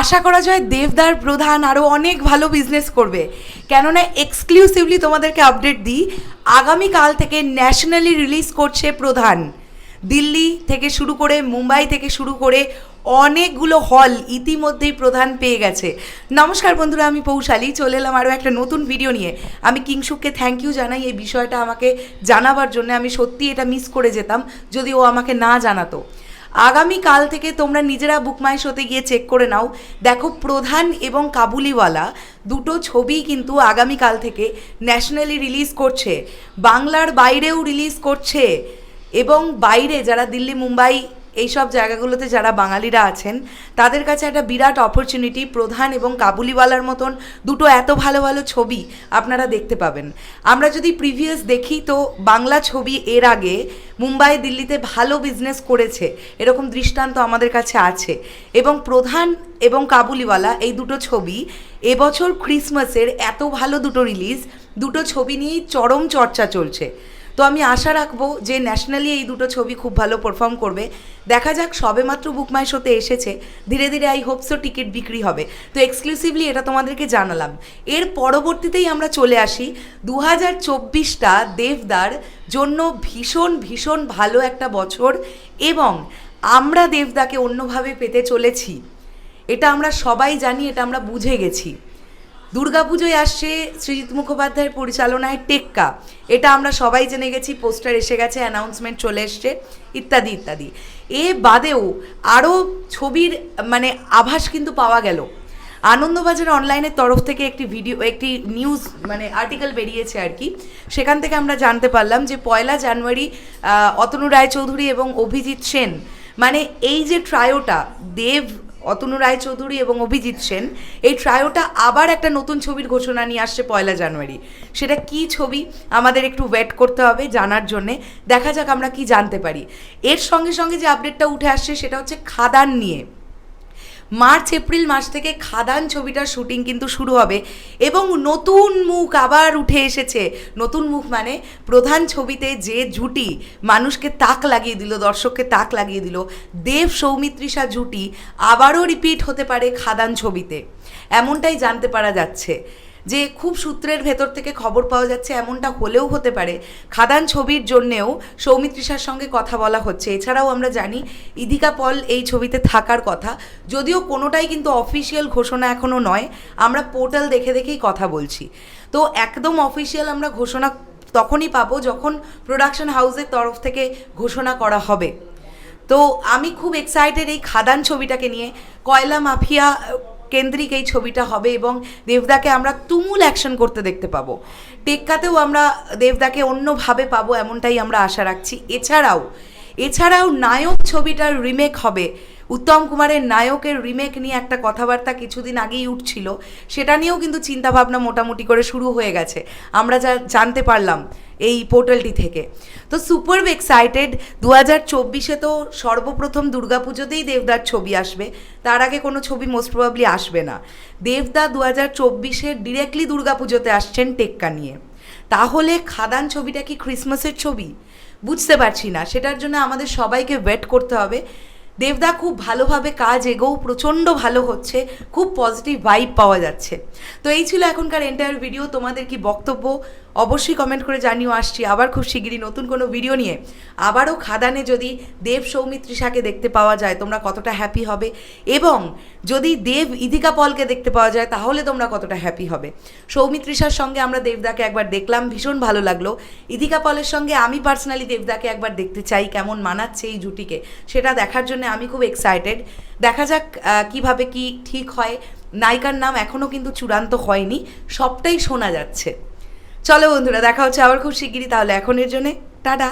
আশা করা যায় দেবদার প্রধান আরও অনেক ভালো বিজনেস করবে। কেননা এক্সক্লুসিভলি তোমাদেরকে আপডেট দিই আগামীকাল থেকে ন্যাশনালি রিলিজ করছে প্রধান। দিল্লি থেকে শুরু করে মুম্বাই থেকে শুরু করে অনেকগুলো হল ইতিমধ্যেই প্রধান পেয়ে গেছে। নমস্কার বন্ধুরা, আমি পৌশালী। চলে এলাম আরও একটা নতুন ভিডিও নিয়ে। আমি কিংশুককে থ্যাংক ইউ জানাই এই বিষয়টা আমাকে জানাবার জন্য। আমি সত্যি এটা মিস করে যেতাম যদি ও আমাকে না জানাতো। আগামীকাল থেকে তোমরা নিজেরা বুকমাই শোতে গিয়ে চেক করে নাও। দেখো প্রধান এবং কাবুলিওয়ালা দুটো ছবি কিন্তু আগামীকাল থেকে ন্যাশনালি রিলিজ করছে। বাংলার বাইরেও রিলিজ করছে। এবং বাইরে যারা দিল্লি, মুম্বাই এইসব জায়গাগুলোতে যারা বাঙালিরা আছেন, তাদের কাছে একটা বিরাট অপরচুনিটি প্রধান এবং কাবুলিওয়ালার মতন দুটো এত ভালো ভালো ছবি আপনারা দেখতে পাবেন। আমরা যদি প্রিভিয়াস দেখি তো বাংলা ছবি এর আগে মুম্বাই, দিল্লিতে ভালো বিজনেস করেছে, এরকম দৃষ্টান্ত আমাদের কাছে আছে। এবং প্রধান এবং কাবুলিওয়ালা এই দুটো ছবি এবছর ক্রিসমাসের এত ভালো দুটো রিলিজ দুটো ছবি নিয়েই চরম চর্চা চলছে। তো আমি আশা রাখব যে ন্যাশনালি এই দুটো ছবি খুব ভালো পারফর্ম করবে। দেখা যাক সবেমাত্র বুকমাই শোতে এসেছে, ধীরে ধীরে আই হোপসও টিকিট বিক্রি হবে। তো এক্সক্লুসিভলি এটা তোমাদেরকে জানালাম। এর পরবর্তীতেই আমরা চলে আসি দু হাজার চব্বিশটা দেবদার জন্য ভীষণ ভীষণ ভালো একটা বছর এবং আমরা দেবদাকে অন্যভাবে পেতে চলেছি। এটা আমরা সবাই জানি, এটা আমরা বুঝে গেছি। দুর্গাপুজোয় আসছে সৃজিত মুখোপাধ্যায়ের পরিচালনায় টেক্কা। এটা আমরা সবাই জেনে গেছি, পোস্টার এসে গেছে অ্যানাউন্সমেন্ট চলে এসছে, ইত্যাদি ইত্যাদি। এ বাদেও আরও ছবির মানে আভাস কিন্তু পাওয়া গেল। আনন্দবাজার অনলাইনের তরফ থেকে একটি ভিডিও, একটি নিউজ মানে আর্টিকেল বেরিয়েছে আর কি। সেখান থেকে আমরা জানতে পারলাম যে পয়লা জানুয়ারি অতনু রায়চৌধুরী এবং অভিজিৎ সেন মানে এই যে ট্রায়োটা দেব অতনু রায়চৌধুরী এবং অভিজিৎ সেন, এই ট্রায়োটা আবার একটা নতুন ছবির ঘোষণা নিয়ে আসছে পয়লা জানুয়ারি। সেটা কি ছবি? আমাদের একটু ওয়েট করতে হবে জানার জন্যে। দেখা যাক আমরা কি জানতে পারি। এর সঙ্গে সঙ্গে যে আপডেটটা উঠে আসছে সেটা হচ্ছে খাদান নিয়ে। মার্চ, এপ্রিল মাস থেকে খাদান ছবিটার শুটিং কিন্তু শুরু হবে এবং নতুন মুখ আবার উঠে এসেছে। নতুন মুখ মানে প্রধান ছবিতে যে জুটি মানুষকে তাক লাগিয়ে দিল, দর্শককে তাক লাগিয়ে দিল, দেব সৌমিত্রিষা জুটি আবারও রিপিট হতে পারে খাদান ছবিতে। এমনটাই জানতে পারা যাচ্ছে। যে খুব সূত্রের ভেতর থেকে খবর পাওয়া যাচ্ছে, এমনটা হলেও হতে পারে। খাদান ছবির জন্যেও সৌমিত্রিষার সঙ্গে কথা বলা হচ্ছে। এছাড়াও আমরা জানি ইদিকা পল এই ছবিতে থাকার কথা। যদিও কোনোটাই কিন্তু অফিসিয়াল ঘোষণা এখনও নয়, আমরা পোর্টাল দেখে দেখেই কথা বলছি। তো একদম অফিসিয়াল আমরা ঘোষণা তখনই পাবো যখন প্রোডাকশন হাউসের তরফ থেকে ঘোষণা করা হবে। তো আমি খুব এক্সাইটেড এই খাদান ছবিটাকে নিয়ে। কয়লা মাফিয়া কেন্দ্রিক এই ছবিটা হবে এবং দেবদাকে আমরা তুমুল অ্যাকশন করতে দেখতে পাবো। টেক্কাতেও আমরা দেবদাকে অন্যভাবে পাবো এমনটাই আমরা আশা রাখছি। এছাড়াও এছাড়াও নায়ক ছবিটার রিমেক হবে। উত্তম কুমারের নায়কের রিমেক নিয়ে একটা কথাবার্তা কিছুদিন আগেই উঠছিল। সেটা নিয়েও কিন্তু চিন্তাভাবনা মোটামুটি করে শুরু হয়ে গেছে। আমরা যা জানতে পারলাম এই পোর্টালটি থেকে। তো সুপার এক্সাইটেড দু হাজার চব্বিশে তো সর্বপ্রথম দুর্গাপুজোতেই দেবদার ছবি আসবে। তার আগে কোনো ছবি মোস্ট প্রবাবলি আসবে না। দেবদা দু হাজার চব্বিশে ডিরেক্টলি দুর্গাপুজোতে আসছেন টেক্কা নিয়ে। তাহলে খাদান ছবিটা কি ক্রিসমাসের ছবি? বুঝতে পারছি না। সেটার জন্য আমাদের সবাইকে ওয়েট করতে হবে। দেবদা খুব ভালোভাবে কাজ এগোও, প্রচণ্ড ভালো হচ্ছে, খুব পজিটিভ ভাইব পাওয়া যাচ্ছে। তো এই ছিল এখনকার এন্টায়ার ভিডিও তোমাদের কি বক্তব্য? অবশ্যই কমেন্ট করে জানিও, আসছি আবার খুব শিগগিরই নতুন কোনো ভিডিও নিয়ে। আবারও খাদানে যদি দেব সৌমিত্রিষাকে দেখতে পাওয়া যায়, তোমরা কতটা হ্যাপি হবে? এবং যদি দেব ইদিকা পলকে দেখতে পাওয়া যায়, তাহলে তোমরা কতটা হ্যাপি হবে? সৌমিত্রিষার সঙ্গে আমরা দেবদাকে একবার দেখলাম, ভীষণ ভালো লাগল। ইদিকা পলের সঙ্গে আমি পার্সোনালি দেবদাকে একবার দেখতে চাই, কেমন মানাচ্ছে এই জুটিকে, সেটা দেখার জন্য আমি খুব এক্সাইটেড দেখা যাক কীভাবে কি ঠিক হয়। নায়িকার নাম এখনও কিন্তু চূড়ান্ত হয়নি, সবটাই শোনা যাচ্ছে। চলো বন্ধুরা দেখা হচ্ছে আবার খুব শিগগিরই তাহলে এখনের জন্যে টাটা।